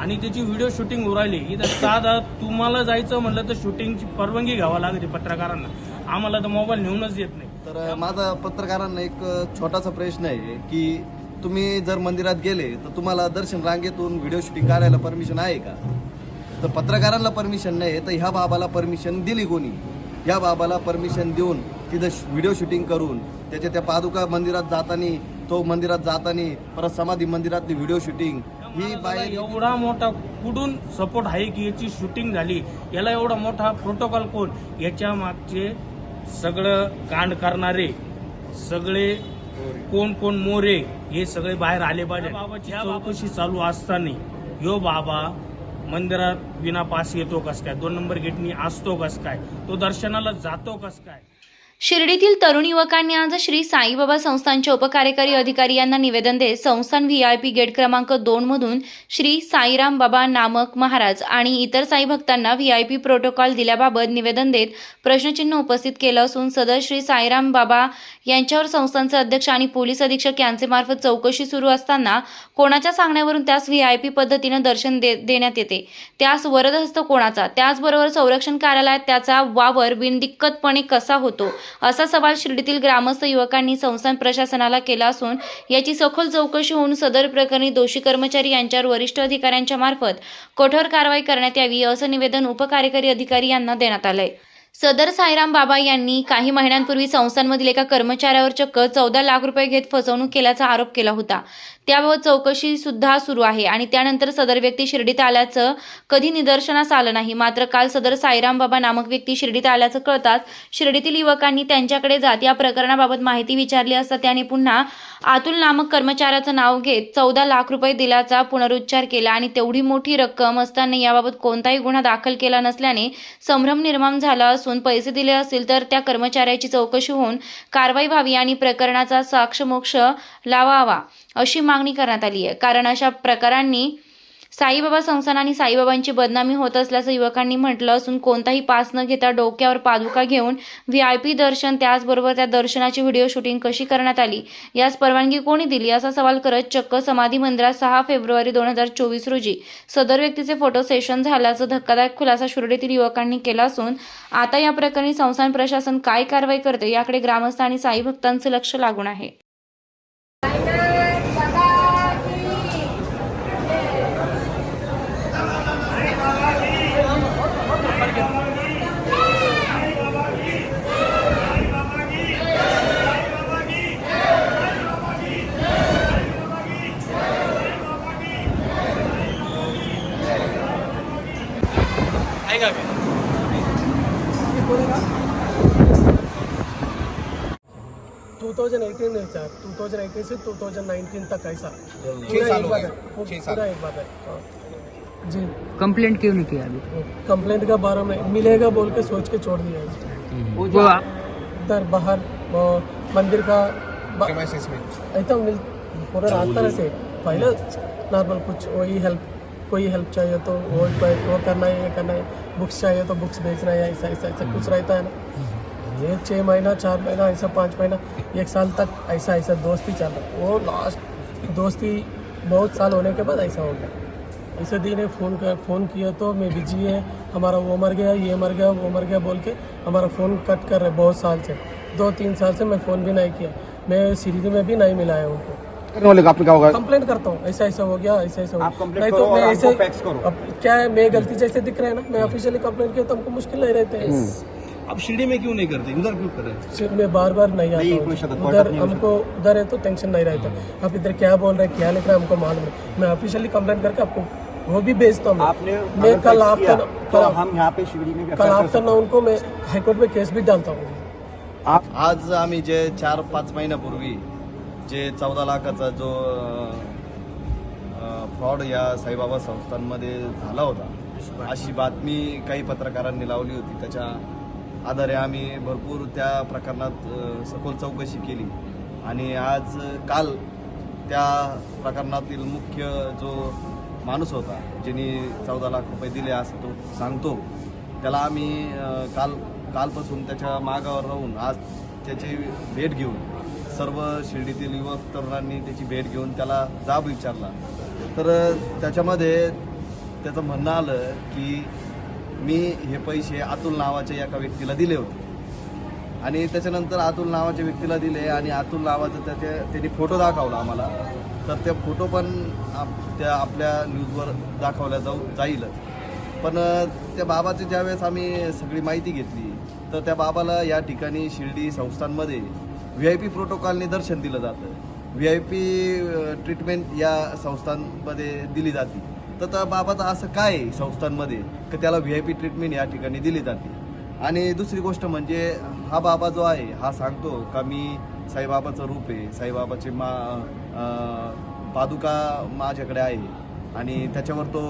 आणि त्याची video shooting उरायली इथं साधा तुम्हाला जायचं म्हणलं तर शूटिंगची परवानगी घ्यावा लागते पत्रकारांना. आम्हाला तर मोबाईल नेऊनच येत नाही. तर माझा पत्रकारांना एक छोटासा प्रश्न आहे की तुम्ही जर मंदिरात गेले तर तुम्हाला दर्शन रांगेतून व्हिडिओ शूटिंग काढायला परमिशन आहे का? तर पत्रकारांना परमिशन नाही तर ह्या बाबाला परमिशन दिली कोणी? ह्या बाबाला परमिशन देऊन तिथं व्हिडिओ शूटिंग करून त्याच्या त्या पादुका मंदिरात जाताना तो मंदिरात जाताना परत समाधी मंदिरातली व्हिडिओ शूटिंग ही बाई एवढा मोठा कुठून सपोर्ट आहे की याची शूटिंग झाली? याला एवढा मोठा प्रोटोकॉल कोण? याच्या मागचे सगळं कांड करणारे सगळे कोण कोण मोरे हे सगळे बाहेर आले पाहिजे. बाबाची चौकशी चालू असताना यो बाबा मंदिरात विना पास येतो कस काय? दोन नंबर गेटनी असतो कस काय? तो दर्शनाला जातो कस काय? शिर्डीतील तरुण युवकांनी आज श्री साईबाबा संस्थानचे उपकार्यकारी अधिकारी यांना निवेदन देत संस्थान व्ही आय पी गेट क्रमांक दोन मधून श्री साईराम बाबा नामक महाराज आणि इतर साई भक्तांना व्ही आय पी प्रोटोकॉल दिल्याबाबत निवेदन देत प्रश्नचिन्ह उपस्थित केलं असून सदर श्री साईराम बाबा यांच्यावर संस्थानचे अध्यक्ष आणि पोलीस अधीक्षक यांचे मार्फत चौकशी सुरू असताना कोणाच्या सांगण्यावरून त्यास व्ही आय पी पद्धतीनं दर्शन दे देण्यात येते. त्यास वरदहस्त कोणाचा? त्याचबरोबर संरक्षण कार्यालयात त्याचा वावर बिनदिक्कतपणे कसा होतो? असा सवाल शिर्डीतील ग्रामस्थ युवकांनी संस्थान प्रशासनाला केला असून याची सखोल चौकशी होऊन सदर प्रकरणी दोषी कर्मचारी यांच्यावर वरिष्ठ अधिकाऱ्यांच्या मार्फत कठोर कारवाई करण्यात यावी असं निवेदन उपकार्यकारी अधिकारी यांना देण्यात आलंय. सदर साईराम बाबा यांनी काही महिन्यांपूर्वी संस्थांमधील एका कर्मचाऱ्यावर चक्क चौदा लाख रुपये घेत फसवणूक केल्याचा आरोप केला होता. त्याबाबत चौकशी सुद्धा सुरू आहे आणि त्यानंतर सदर व्यक्ती शिर्डीत आल्याचं कधी निदर्शनास आलं नाही. मात्र काल सदर साईराम बाबा नामक व्यक्ती शिर्डीत आल्याचं कळताच शिर्डीतील युवकांनी त्यांच्याकडे जात या प्रकरणाबाबत माहिती विचारली असता त्याने पुन्हा अतुल नामक कर्मचाऱ्याचं नाव घेत चौदा लाख रुपये दिल्याचा पुनरुच्चार केला आणि तेवढी मोठी रक्कम असताना याबाबत कोणताही गुन्हा दाखल केला नसल्याने संभ्रम निर्माण झाला असून पैसे दिले असतील तर त्या कर्मचाऱ्याची चौकशी होऊन कारवाई व्हावी आणि प्रकरणाचा साक्षमोक्ष लावावा अशी मागणी करण्यात आली आहे. कारण अशा प्रकारांनी साईबाबा संस्थान आणि साईबाबांची बदनामी होत असल्याचं युवकांनी म्हटलं असून कोणताही पास न घेता डोक्यावर पादुका घेऊन व्ही आय पी दर्शन त्याचबरोबर त्या दर्शनाची व्हिडिओ शूटिंग कशी करण्यात आली यास परवानगी कोणी दिली? असा सवाल करत चक्क समाधी मंदिरात सहा फेब्रुवारी दोन हजार चोवीस रोजी सदर व्यक्तीचे फोटो सेशन झाल्याचा धक्कादायक खुलासा शिर्डीतील युवकांनी केला असून आता या प्रकरणी संस्थान प्रशासन काय कारवाई करते याकडे ग्रामस्थ आणि साई भक्तांचे लक्ष लागून आहे. टू थाउज़ेंड एटीन है सर टू थाउज़ेंड एटीन से टू थाउज़ेंड नाइनटीन तक ऐसा। पूरा एक बार है पूरा एक बार है। हाँ। जी। कंप्लेंट क्यों नहीं किया अभी? कंप्लेंट का बारे में मिलेगा बोल के सोच के छोड़ दिया वो आप इधर बाहर मंदिर का ऐसा मिल पूरा रास्ता रहते पहले नॉर्मल कुछ वही हेल्प कोई हेल्प चाहिए तो वो वो करना है ये करना है बुक्स चाहिए तो बुक्स बेचना है ऐसा ऐसा ऐसा कुछ रहता है ना। ये छः महीना चार महीना ऐसा पाँच महीना एक साल तक ऐसा ऐसा दोस्ती चल रहा है। वो लास्ट दोस्ती बहुत साल होने के बाद ऐसा हो गया। ऐसे दिन ने फ़ोन कर फ़ोन किया तो मैं बिज़ी है हमारा वो मर गया ये मर गया वो मर गया बोल के हमारा फ़ोन कट कर रहे बहुत साल से। दो तीन साल से मैं फ़ोन भी नहीं किया। मैं सीढ़ी में भी नहीं मिलाया उनको। करने वाले आपने क्या होगा? कंप्लेंट करता हूँ। ऐसा ऐसा हो गया ऐसा ऐसा हो गया। नहीं तो मैं ऐसे। अब क्या है मैं गलती जैसे दिख रहा है ना? मैं ऑफिशियली कंप्लेंट किया तो हमको मुश्किल नहीं रहते। हैं। आप शिर्डी में क्यों नहीं करते? उधर क्यों कर रहे सिर्फ़ मैं बार बार नहीं आता हूँ। उधर हमको उधर है तो टेंशन नहीं रहता। आप इधर क्या बोल रहे हैं क्या लिख रहे हैं हमको मालूम नहीं। मैं ऑफिशियली कंप्लेंट करके आपको वो भी भेजता हूँ। आपने मैं कल आफ्टर तो कल हम यहाँ पे शिवड़ी में कल आफ्टर ना उनको मैं हाईकोर्ट में केस भी डालता हूँ। आप आज आम्ही जे चार पाच महिन्यापूर्वी जे चौदा लाखाचा जो फ्रॉड या साईबाबा संस्थांमध्ये झाला होता अशी बातमी काही पत्रकारांनी लावली होती. त्याच्या आधारे आम्ही भरपूर त्या प्रकरणात सखोल चौकशी केली. आणि आज काल त्या प्रकरणातील मुख्य जो माणूस होता ज्यांनी चौदा लाख रुपये दिले असं तो सांगतो त्याला आम्ही काल कालपासून त्याच्या मागावर राहून आज त्याची भेट घेऊन सर्व शिर्डीतील युवक तरुणांनी त्याची भेट घेऊन त्याला जाब विचारला. तर त्याच्यामध्ये त्याचं म्हणणं आलं की मी हे पैसे अतुल नावाच्या एका व्यक्तीला दिले होते. आणि त्याच्यानंतर अतुल नावाच्या व्यक्तीला दिले आणि अतुल नावाचं त्याचे त्यांनी फोटो दाखवला आम्हाला. तर ते फोटो पण आप- त्या आपल्या न्यूजवर दाखवल्या जाऊ जाईल. पण त्या बाबाची ज्यावेळेस आम्ही सगळी माहिती घेतली तर त्या बाबाला या ठिकाणी शिर्डी संस्थांमध्ये व्ही आय पी प्रोटोकॉलने दर्शन दिलं जातं. व्ही आय पी ट्रीटमेंट या संस्थांमध्ये दिली जाते. तर त्या बाबाचं असं काय आहे संस्थांमध्ये? की त्याला व्ही आय पी ट्रीटमेंट या ठिकाणी दिली जाते? आणि दुसरी गोष्ट म्हणजे हा बाबा जो आहे हा सांगतो का मी साईबाबाचं रूप आहे. साईबाबाचे मा पादुका माझ्याकडे आहे. आणि त्याच्यावर तो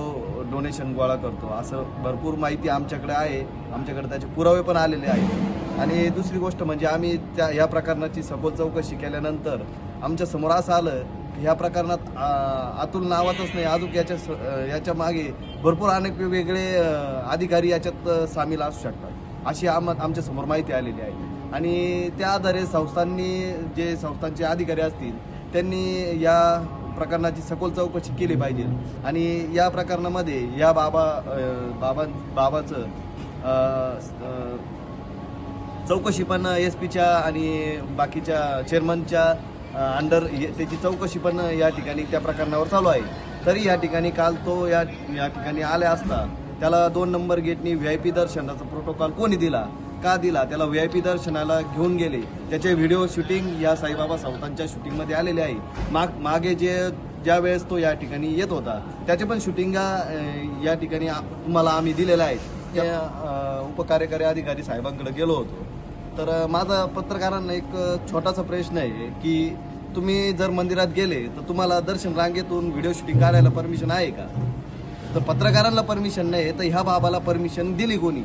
डोनेशन गोळा करतो. असं भरपूर माहिती आमच्याकडे आहे. आमच्याकडे त्याचे पुरावे पण आलेले आहेत. आणि दुसरी गोष्ट म्हणजे आम्ही त्या या प्रकरणाची सखोल चौकशी केल्यानंतर आमच्यासमोर असं आलं की ह्या प्रकरणात अतुल नावाचंच नाही अजून याच्या स- याच्या मागे भरपूर अनेक वेगवेगळे अधिकारी याच्यात सामील असू शकतात. अशी आम आमच्यासमोर माहिती आलेली आहे. आणि त्या आधारे संस्थांनी जे संस्थांचे अधिकारी असतील त्यांनी या प्रकरणाची सखोल चौकशी केली पाहिजे. आणि या प्रकरणामध्ये या बाबा बाबा बाबाचं चौकशी पण एस पीच्या आणि बाकीच्या चेअरमनच्या अंडर त्याची चौकशी पण या ठिकाणी त्या प्रकरणावर चालू आहे. तरी या ठिकाणी काल तो या या ठिकाणी आले असता त्याला दोन नंबर गेटनी व्ही आय पी दर्शनाचा प्रोटोकॉल कोणी दिला? का दिला? त्याला व्ही आय पी दर्शनाला घेऊन गेले. त्याचे व्हिडिओ शूटिंग या साईबाबा सावतांच्या शूटिंगमध्ये आलेले आहे. माग मागे जे ज्या वेळेस तो या ठिकाणी येत होता त्याचे पण शूटिंग या ठिकाणी तुम्हाला आम्ही दिलेलं आहे. त्या उपकार्यकारी अधिकारी साहेबांकडे गेलो होतो. तर माझा पत्रकारांना एक छोटासा प्रश्न आहे की तुम्ही जर मंदिरात गेले तर तुम्हाला दर्शन रांगेतून व्हिडिओ शूटिंग करायला परमिशन आहे का? तर पत्रकारांना परमिशन नाही तर ह्या बाबाला परमिशन दिली कोणी?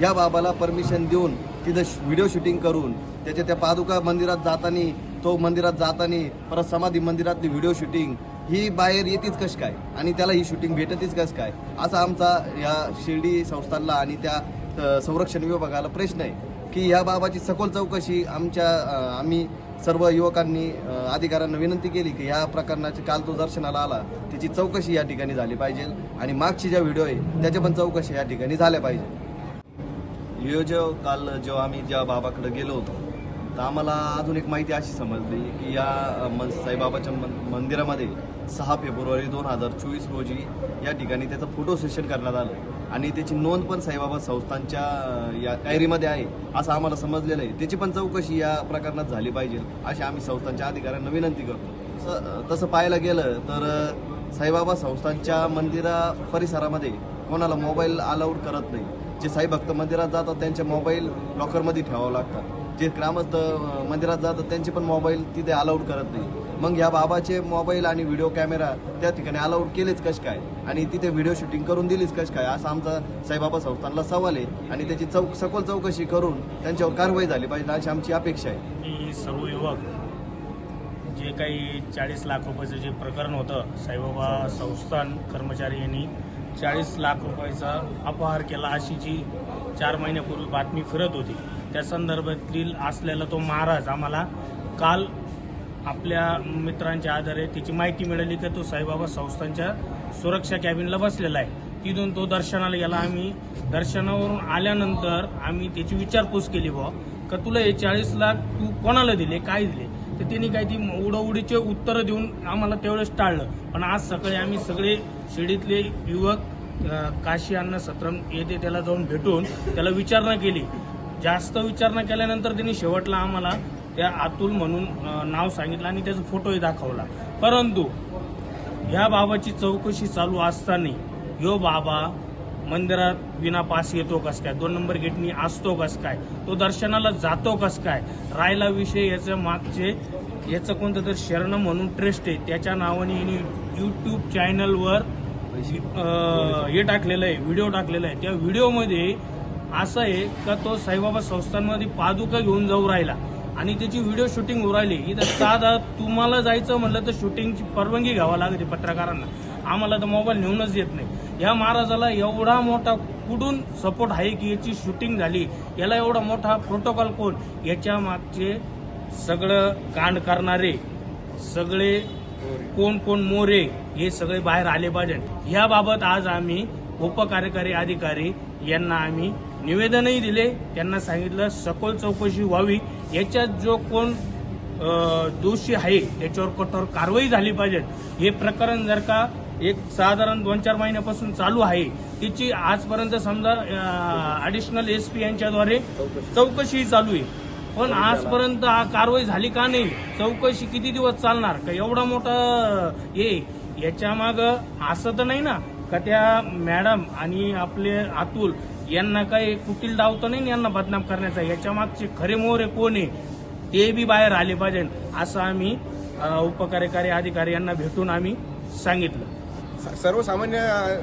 या बाबाला परमिशन देऊन तिथं व्हिडिओ शूटिंग करून त्याच्या त्या पादुका मंदिरात जाताना तो मंदिरात जाताना परत समाधी मंदिरातली व्हिडिओ शूटिंग ही बाहेर येतेच कश काय? आणि त्याला ही शूटिंग भेटतेच कस काय? असा आमचा या शिर्डी संस्थांना आणि त्या संरक्षण विभागाला प्रश्न आहे की या बाबाची सखोल चौकशी आमच्या आम्ही सर्व युवकांनी अधिकाऱ्यांना विनंती केली की ह्या प्रकरणाची काल तो दर्शनाला आला त्याची चौकशी या ठिकाणी झाली पाहिजे आणि मागची ज्या व्हिडिओ आहे त्याच्या पण चौकशी या ठिकाणी झाल्या पाहिजे. हे जो काल जेव्हा आम्ही ज्या बाबाकडे गेलो होतो तर आम्हाला अजून एक माहिती अशी समजली की या मन साईबाबाच्या मन मंदिरामध्ये सहा फेब्रुवारी दोन हजार चोवीस रोजी या ठिकाणी त्याचं फोटो सेशन करण्यात आलं. आणि त्याची नोंद पण साईबाबा संस्थांच्या या डायरीमध्ये आहे असं आम्हाला समजलेलं आहे. त्याची पण चौकशी या प्रकरणात झाली पाहिजे अशी आम्ही संस्थांच्या अधिकाऱ्यांना विनंती करतो. स- तसं पाहायला गेलं तर साईबाबा संस्थांच्या मंदिरा परिसरामध्ये कोणाला मोबाईल अलाउड करत नाही. जे साई भक्त मंदिरात जातात त्यांचे मोबाईल लॉकरमध्ये ठेवावं लागतात. जे ग्रामस्थ मंदिरात जातात त्यांचे पण मोबाईल तिथे अलाउड करत नाही. मग या बाबाचे मोबाईल आणि व्हिडिओ कॅमेरा त्या ठिकाणी अलाउड केलेच कश काय? आणि तिथे व्हिडिओ शूटिंग करून दिलीच कश काय? असा आमचा साईबाबा संस्थानला सवाल आहे. आणि त्याची चौक सखोल चौकशी करून त्यांच्यावर कारवाई झाली पाहिजे अशी आमची अपेक्षा आहे. की सर्व युवक जे काही चाळीस लाख रुपयाचं जे प्रकरण होतं साईबाबा. संस्थान कर्मचारी यांनी चाळीस लाख रुपयाचा अपहार केला अशी जी चार महिन्यापूर्वी बातमी फिरत होती. त्या संदर्भातील असलेला तो महाराज आम्हाला काल आपल्या मित्रांच्या आधारे त्याची माहिती मिळाली की तो साईबाबा संस्थांच्या सुरक्षा कॅबिनला बसलेला आहे. तिथून तो दर्शनाला गेला. आम्ही दर्शनावरून आल्यानंतर आम्ही त्याची विचारपूस केली बुवा का तुला हे चाळीस लाख तू कोणाला दिले? काय दिले? तर त्यांनी काही ती उडवडीचे उत्तरं देऊन आम्हाला तेवढंच टाळलं. पण आज सकाळी आम्ही सगळे शिर्डीतले युवक काशी अन्न सत्रम येथे त्याला जाऊन भेटून त्याला विचारणा केली. जास्त विचारणा केल्यानंतर त्यांनी शेवटला आम्हाला त्या अतुल म्हणून नाव सांगितलं आणि त्याचा फोटोही दाखवला. परंतु ह्या बाबाची चौकशी चालू असताना यो बाबा मंदिरात विना पास येतो कस काय? दोन नंबर गेटनी असतो कस काय? तो दर्शनाला जातो कस काय? राहिला विषय याच्या मागचे याचं कोणतं तर शरण म्हणून ट्रस्ट आहे. त्याच्या नावाने यांनी युट्यूब चॅनलवर हे टाकलेलं आहे व्हिडिओ टाकलेला आहे. त्या व्हिडिओमध्ये असं आहे का तो साईबाबा संस्थांमध्ये पादुका घेऊन जाऊ राहिला. आणि त्याची व्हिडिओ शूटिंग होऊ राहिली. इथं साधा तुम्हाला जायचं म्हणलं तर शूटिंगची परवानगी घ्यावा लागते पत्रकारांना. आम्हाला तर मोबाईल नेऊनच येत नाही. या महाराजाला एवढा मोठा कुठून सपोर्ट आहे की याची शूटिंग झाली याला एवढा मोठा प्रोटोकॉल कोण? याच्या मागचे सगळं कांड करणारे सगळे कोण कोण मोरे हे सगळे बाहेर आले पाहिजे याबाबत आज आम्ही उपकार्यकारी अधिकारी यांना आम्ही निवेदनही दिले. त्यांना सांगितलं सखोल चौकशी व्हावी. याच्यात जो कोण दोषी आहे त्याच्यावर कठोर कारवाई झाली पाहिजे हे प्रकरण जर का एक साधारण दोन चार महिन्यापासून चालू आहे. तिची आजपर्यंत समजा ऍडिशनल एस पी यांच्याद्वारे चौकशी चालू आहे. पण आजपर्यंत हा कारवाई झाली का नाही चौकशी किती दिवस चालणार? का एवढा मोठा हे याच्या माग असं तर नाही ना का त्या मॅडम आणि आपले अतुल यांना काही कुटील डाव तर नाही यांना बदनाम करण्याचा याच्या मागचे खरे मोहरे कोण आहे? ते बी बाहेर आले पाहिजे असं आम्ही उपकार्यकारी अधिकारी यांना भेटून आम्ही सांगितलं. सर्वसामान्य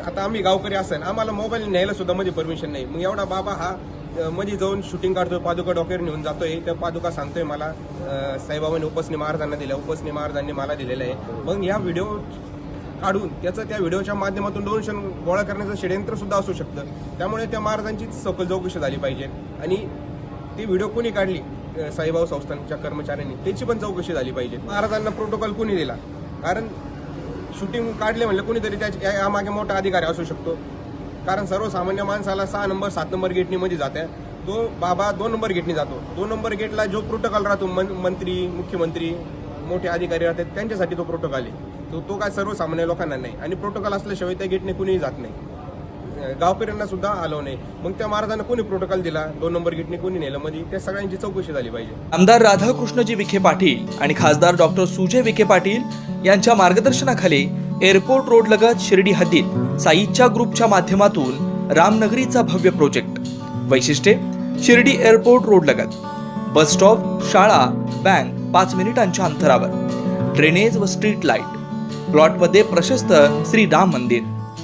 आता आम्ही गावकरी असेल आम्हाला मोबाईल न्यायला सुद्धा म्हणजे मध्ये परमिशन नाही. मग एवढा बाबा हा मध्ये जाऊन शूटिंग काढतोय पादुका डॉक्टर नेऊन जातोय. त्या पादुका सांगतोय मला साईबाबांनी उपसनी महाराजांना दिल्या उपसनी महाराजांनी मला दिलेलं आहे. मग या व्हिडिओ काढून त्याचं त्या व्हिडिओच्या माध्यमातून डोनेशन गोळा करण्याचं षडयंत्र सुद्धा असू शकतं. त्यामुळे त्या महाराजांची सखोल चौकशी झाली पाहिजे. आणि ती व्हिडिओ कोणी काढली? साईबाबा संस्थानच्या कर्मचाऱ्यांनी त्याची पण चौकशी झाली पाहिजे. महाराजांना प्रोटोकॉल कोणी दिला? कारण शूटिंग काढले म्हणलं कोणीतरी त्याच्या या- यामागे मोठा अधिकारी असू शकतो. कारण सर्वसामान्य माणसाला सहा नंबर सात नंबर गेटनी मध्ये जाते. तो बाबा दोन नंबर गेटनी जातो. दोन नंबर गेटला जो प्रोटोकॉल राहतो मं मंत्री मुख्यमंत्री मोठे अधिकारी राहतात त्यांच्यासाठी तो प्रोटोकॉल आहे. तो तो काय सर्वसामान्य लोकांना नाही. आणि प्रोटोकॉल असल्याशिवाय त्या गेटने कुणीही जात नाही. गावकऱ्यांना सुद्धा आलो नाही. मग त्या महाराजांना कोणी प्रोटोकॉल दिला? दोन नंबर गेटने कोणी नेलं? म्हणजे त्या सगळ्यांची चौकशी झाली पाहिजे. आमदार राधाकृष्णजी विखे पाटील आणि खासदार डॉक्टर सुजय विखे पाटील यांच्या मार्गदर्शनाखाली एअरपोर्ट रोड लगत शिर्डी हद्दीत साईच्या ग्रुपच्या माध्यमातून रामनगरीचा भव्य प्रोजेक्ट वैशिष्ट्ये शिर्डी एअरपोर्ट रोड लगत. बस स्टॉप शाळा बँक पाच मिनिटांच्या अंतरावर. ड्रेनेज व स्ट्रीट लाइट प्लॉटमध्ये प्रशस्त श्री राम मंदिर.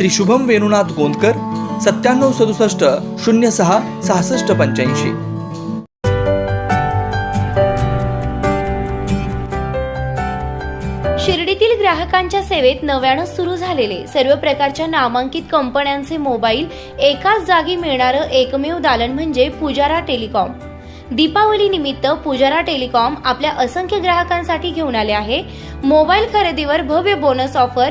श्री शुभम वेणुनाथ गोंदकर सत्त्याण्णव सदुसष्ट शून्य सहा सहासष्ट पंच्याऐंशी. शिर्डीतील ग्राहकांच्या सेवेत नव्यानं सुरू झालेले सर्व प्रकारच्या नामांकित कंपन्यांचे मोबाईल एकाच जागी मिळणारं एकमेव दालन म्हणजे पुजारा टेलिकॉम. दीपावली निमित्त पुजारा टेलिकॉम आपल्या असंख्य ग्राहकांसाठी घेऊन आले आहे. मोबाईल खरेदीवर भव्य बोनस ऑफर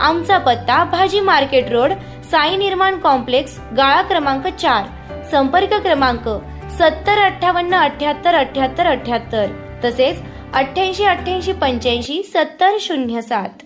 आमचा पत्ता भाजी मार्केट रोड साई निर्माण कॉम्प्लेक्स गाळा क्रमांक चार. संपर्क क्रमांक सत्तर अठ्ठावन्न अठ्याहत्तर अठ्याहत्तर अठ्याहत्तर. तसेच अठ्ठ्याऐंशी अठ्ठ्याऐंशी पंच्याऐंशी सत्तर शून्य सात.